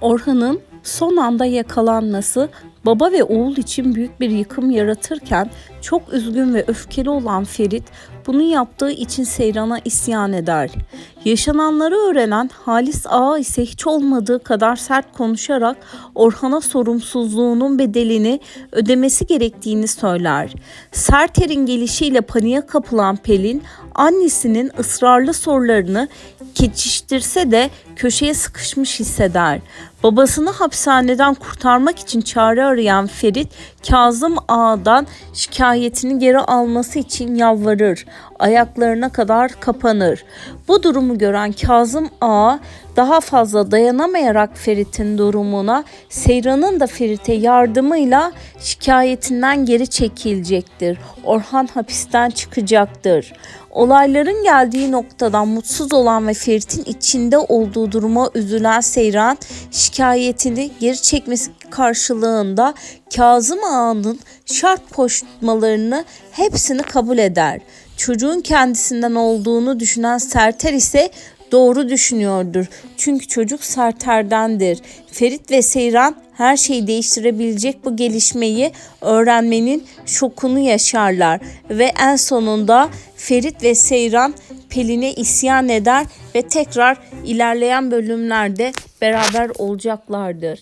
Orhan'ın son anda yakalanması baba ve oğul için büyük bir yıkım yaratırken çok üzgün ve öfkeli olan Ferit bunu yaptığı için Seyran'a isyan eder. Yaşananları öğrenen Halis Ağa ise hiç olmadığı kadar sert konuşarak Orhan'a sorumsuzluğunun bedelini ödemesi gerektiğini söyler. Serter'in gelişiyle paniğe kapılan Pelin annesinin ısrarlı sorularını geçiştirse de köşeye sıkışmış hisseder. Babasını hapishaneden kurtarmak için çare arayan Ferit, Kazım Ağa'dan şikayetini geri alması için yalvarır. Ayaklarına kadar kapanır. Bu durumu gören Kazım Ağa daha fazla dayanamayarak Ferit'in durumuna Seyran'ın da Ferit'e yardımıyla şikayetinden geri çekilecektir. Orhan hapisten çıkacaktır. Olayların geldiği noktadan mutsuz olan ve Ferit'in içinde olduğu duruma üzülen Seyran şikayetini geri çekmesi karşılığında Kazım Ağa'nın şart koşmalarını hepsini kabul eder. Çocuğun kendisinden olduğunu düşünen Serter ise doğru düşünüyordur. Çünkü çocuk Serter'dendir. Ferit ve Seyran her şeyi değiştirebilecek bu gelişmeyi öğrenmenin şokunu yaşarlar ve en sonunda Ferit ve Seyran Pelin'e isyan eder ve tekrar ilerleyen bölümlerde beraber olacaklardır.